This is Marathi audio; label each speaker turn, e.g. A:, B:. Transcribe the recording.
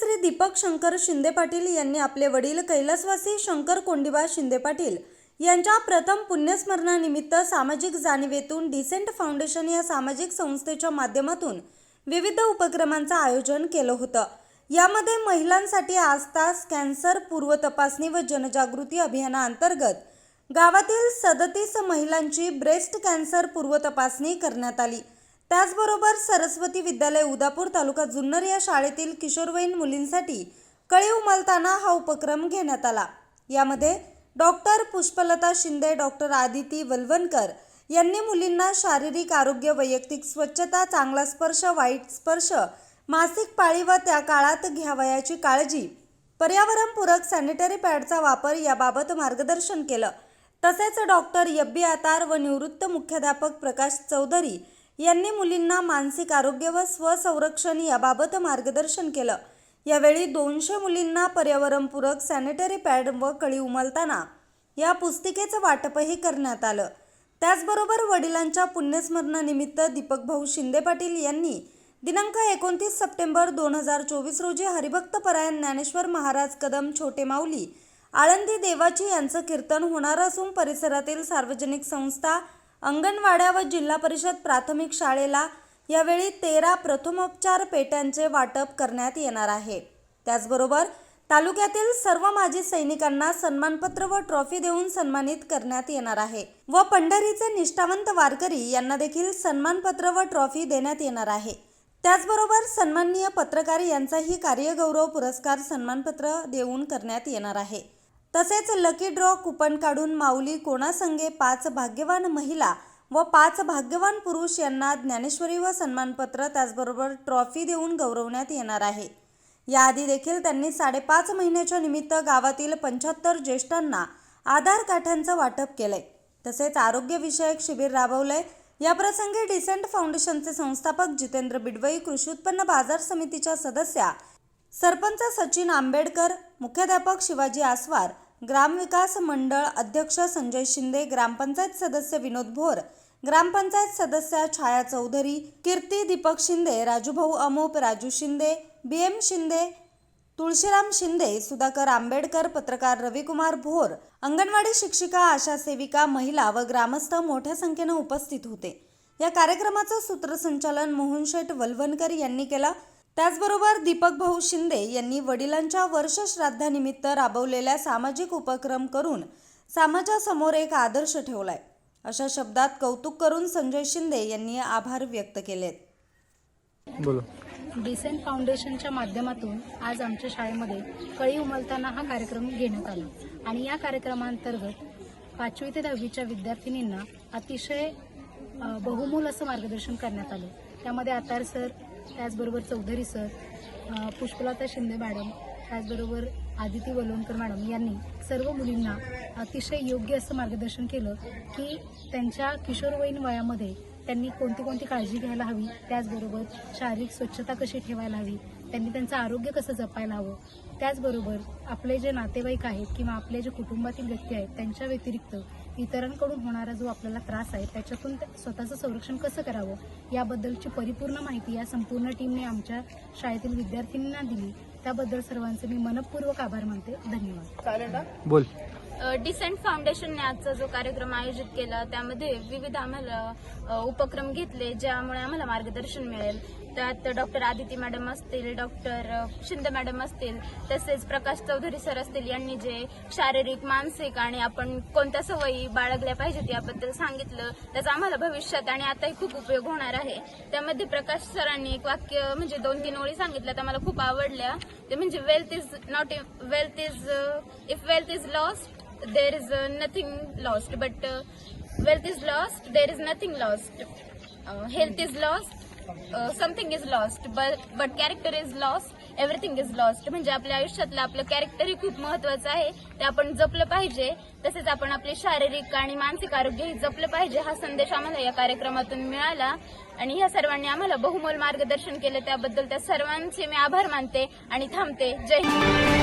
A: श्री दीपक शंकर शिंदे पाटील यांनी आपले वडील कैलासवासी शंकर कोंडिबा शिंदे पाटील यांच्या प्रथम पुण्यस्मरणानिमित्त सामाजिक जाणीवेतून डिसेंट फाउंडेशन या सामाजिक संस्थेच्या माध्यमातून विविध उपक्रमांचं आयोजन केलं होतं. यामध्ये महिलांसाठी आसतास कॅन्सर पूर्व तपासणी व जनजागृती अभियानाअंतर्गत गावातील सदतीस महिलांची ब्रेस्ट कॅन्सर पूर्व तपासणी करण्यात आली. त्याचबरोबर सरस्वती विद्यालय उदापूर तालुका जुन्नर या शाळेतील किशोरवयीन मुलींसाठी कळी उमलताना हा उपक्रम घेण्यात आला. यामध्ये डॉक्टर पुष्पलता शिंदे डॉक्टर आदिती वलवणकर यांनी मुलींना शारीरिक आरोग्य वैयक्तिक स्वच्छता चांगला स्पर्श वाईट स्पर्श मासिक पाळी व त्या काळात घ्यावयाची काळजी पर्यावरणपूरक सॅनिटरी पॅडचा वापर याबाबत मार्गदर्शन केलं. तसेच डॉक्टर यब्बी आतार व निवृत्त मुख्याध्यापक प्रकाश चौधरी यांनी मुलींना मानसिक आरोग्य व स्वसंरक्षण याबाबत मार्गदर्शन केलं. यावेळी दोनशे मुलींना पर्यावरणपूरक सॅनिटरी पॅड व कळी उमलताना या पुस्तिकेचं वाटपही करण्यात आलं. त्याचबरोबर वडिलांच्या पुण्यस्मरणानिमित्त दीपक भाऊ शिंदे पाटील यांनी दिनांक एकोणतीस सप्टेंबर दोन हजार चोवीस रोजी हरिभक्त परायण ज्ञानेश्वर महाराज कदम छोटे माऊली आळंदी देवाची यांचं कीर्तन होणार असून परिसरातील सार्वजनिक संस्था अंगणवाड्या व जिल्हा परिषद प्राथमिक शाळेला यावेळी तेरा प्रथमोपचार पेट्यांचे वाटप करण्यात येणार आहे. त्याचबरोबर तालुक्यातील सर्व माजी सैनिकांना सन्मानपत्र व ट्रॉफी देऊन सन्मानित करण्यात येणार आहे व पंढरीचे निष्ठावंत वारकरी यांना देखील सन्मानपत्र व ट्रॉफी देण्यात येणार आहे. त्याचबरोबर सन्माननीय पत्रकार यांचाही कार्यगौरव पुरस्कार सन्मानपत्र देऊन करण्यात येणार आहे. तसेच लकी ड्रॉ कुपन काढून माऊली कोणासंगे पाच भाग्यवान महिला व पाच भाग्यवान पुरुष यांना ज्ञानेश्वरी व सन्मानपत्र त्याचबरोबर ट्रॉफी देऊन गौरवण्यात येणार आहे. याआधी देखील त्यांनी साडेपाच महिन्याच्या निमित्त गावातील पंच्याहत्तर ज्येष्ठांना आधार काठ्यांचं वाटप केलंय. तसेच आरोग्यविषयक शिबिर राबवलंय. याप्रसंगी डिसेंट फाउंडेशनचे संस्थापक जितेंद्र बिडवई कृषी उत्पन्न बाजार समितीच्या सदस्या सरपंच सचिन आंबेडकर मुख्याध्यापक शिवाजी आसवार ग्रामविकास मंडळ अध्यक्ष संजय शिंदे ग्रामपंचायत सदस्य विनोद भोर ग्रामपंचायत सदस्या छाया चौधरी कीर्ती दीपक शिंदे राजूभाऊ अमोप राजू शिंदे बी एम शिंदे तुळशीराम शिंदे सुधाकर आंबेडकर पत्रकार रविकुमार भोर अंगणवाडी शिक्षिका आशा सेविका महिला व ग्रामस्थ मोठ्या संख्येनं उपस्थित होते. या कार्यक्रमाचं सूत्रसंचालन मोहन शेठ वलवणकर यांनी केलं. त्याचबरोबर दीपक भाऊ शिंदे यांनी वडिलांच्या वर्षश्राद्धानिमित्त राबवलेल्या सामाजिक उपक्रम करून समाजासमोर एक आदर्श ठेवलाय. अशा शब्दात कौतुक करून संजय शिंदे यांनी आभार व्यक्त केलेत.
B: बोलो.
C: डिसेंट फाउंडेशनच्या माध्यमातून आज आमच्या शाळेमध्ये कळी उमलताना हा कार्यक्रम घेण्यात आला. आणि या कार्यक्रमांतर्गत पाचवी ते दहावीच्या विद्यार्थिनींना अतिशय बहुमोल असं मार्गदर्शन करण्यात आलं. त्यामध्ये आतार सर त्याचबरोबर चौधरी सर पुष्पलता शिंदे मॅडम त्याचबरोबर आदिती वलवणकर मॅडम यांनी सर्व मुलींना अतिशय योग्य असं मार्गदर्शन केलं की त्यांच्या किशोरवयीन वयामध्ये त्यांनी कोणती कोणती काळजी घ्यायला हवी त्याचबरोबर शारीरिक स्वच्छता कशी ठेवायला हवी त्यांनी त्यांचं आरोग्य कसं जपायला हवं त्याचबरोबर आपले जे नातेवाईक आहेत किंवा आपले जे कुटुंबातील व्यक्ती आहेत त्यांच्या व्यतिरिक्त इतरांकडून होणारा जो आपल्याला त्रास आहे त्याच्यातून त्या- स्वतःचं संरक्षण कसं करावं याबद्दलची परिपूर्ण माहिती या संपूर्ण टीमने आमच्या शाळेतील विद्यार्थिनींना दिली. त्याबद्दल सर्वांचे मी मनपूर्वक आभार मानते. धन्यवाद.
B: बोल.
D: डिसेंट फाउंडेशनने आजचा जो कार्यक्रम आयोजित केला त्यामध्ये विविध आम्हाला उपक्रम घेतले ज्यामुळे आम्हाला मार्गदर्शन मिळेल. त्यात डॉक्टर आदिती मॅडम असतील डॉक्टर शिंदे मॅडम असतील तसेच प्रकाश चौधरी सर असतील यांनी जे शारीरिक मानसिक आणि आपण कोणत्या सवयी बाळगल्या पाहिजेत याबद्दल सांगितलं त्याचा आम्हाला भविष्यात आणि आताही खूप उपयोग होणार आहे. त्यामध्ये प्रकाश सरांनी एक वाक्य म्हणजे दोन तीन ओळी सांगितल्या त्या मला खूप आवडल्या. ते म्हणजे wealth is not wealth is if wealth is lost there is nothing lost but wealth is lost there is nothing lost health is lost something is lost but but character is lost everything is lost म्हणजे आपल्या आयुष्यातलं आपलं कॅरेक्टरही खूप महत्वाचं आहे. ते आपण जपलं पाहिजे. तसेच आपण आपले शारीरिक आणि मानसिक आरोग्यही जपलं पाहिजे. हा संदेश आम्हाला या कार्यक्रमातून मिळाला. आणि ह्या सर्वांनी आम्हाला बहुमोल मार्गदर्शन केलं. त्याबद्दल त्या सर्वांचे मी आभार मानते आणि थांबते. जय हिंद.